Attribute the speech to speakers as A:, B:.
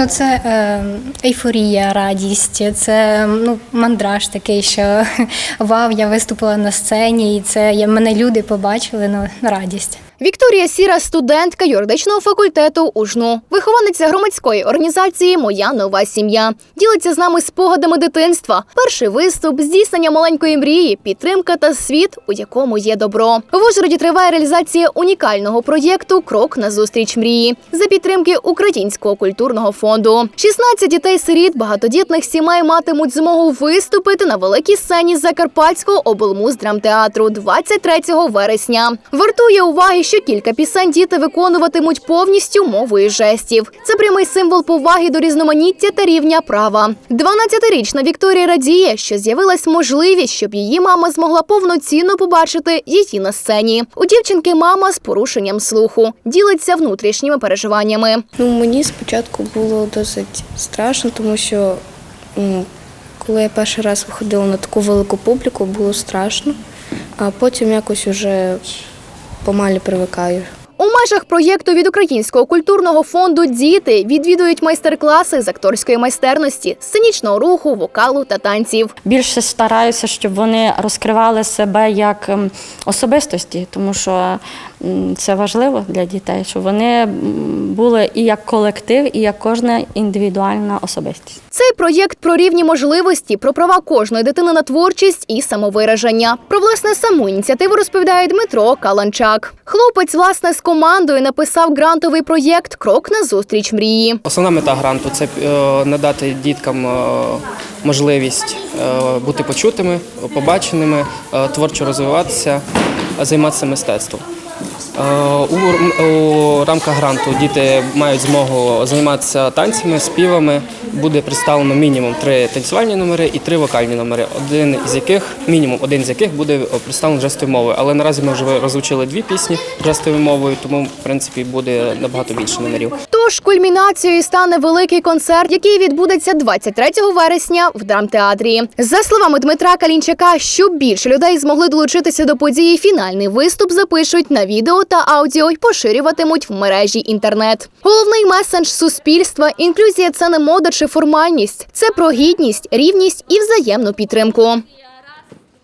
A: Ну, це е, ейфорія, радість, це ну, мандраж такий, що вау, я виступила на сцені, і це я, мене люди побачили, ну, радість.
B: Вікторія Сіра, студентка юридичного факультету УЖНУ, вихованиця громадської організації Моя нова сім'я. Ділиться з нами спогадами дитинства. Перший виступ, здійснення маленької мрії, підтримка та світ, у якому є добро. В Ужгороді триває реалізація унікального проєкту Крок на зустріч мрії за підтримки Українського культурного фонду. 16 дітей-сиріт багатодітних сімей матимуть змогу виступити на великій сцені Закарпатського облмуздрамтеатру 23 вересня. Вартує уваги, що кілька пісень діти виконуватимуть повністю мовою жестів. Це прямий символ поваги до різноманіття та рівня права. 12-річна Вікторія радіє, що з'явилась можливість, щоб її мама змогла повноцінно побачити її на сцені. У дівчинки мама з порушенням слуху ділиться внутрішніми переживаннями.
C: Ну, мені спочатку було досить страшно, тому що коли я перший раз виходила на таку велику публіку, було страшно, а потім якось уже помалі привикаю.
B: У межах проєкту від Українського культурного фонду діти відвідують майстер-класи з акторської майстерності, сценічного руху, вокалу та танців.
D: більше стараюся, щоб вони розкривали себе як ем, особистості, тому що це важливо для дітей, щоб вони були і як колектив, і як кожна індивідуальна особистість.
B: Цей проєкт про рівні можливості, про права кожної дитини на творчість і самовираження. Про власне саму ініціативу розповідає Дмитро Каланчак. Хлопець власне з командою написав грантовий проєкт Крок на зустріч мрії.
E: Основна мета гранту це е, надати діткам е, можливість е, бути почутими, побаченими, творчо розвиватися, займатися мистецтвом. Е, У, у рамках гранту діти мають змогу займатися танцями, співами. Буде представлено мінімум три танцювальні номери і три вокальні номери. Один з яких мінімум один з яких буде представлений жестовою мовою. Але наразі ми вже розучили дві пісні жестовою мовою, тому в принципі буде набагато більше номерів.
B: Тож кульмінацією стане великий концерт, який відбудеться 23 вересня в драмтеатрі. За словами Дмитра Калінчака, щоб більше людей змогли долучитися до події, фінальний виступ запишуть на відео та аудіо й поширюватимуть в мережі інтернет. Головний месендж суспільства інклюзія це не мода чи формальність, це про гідність, рівність і взаємну підтримку.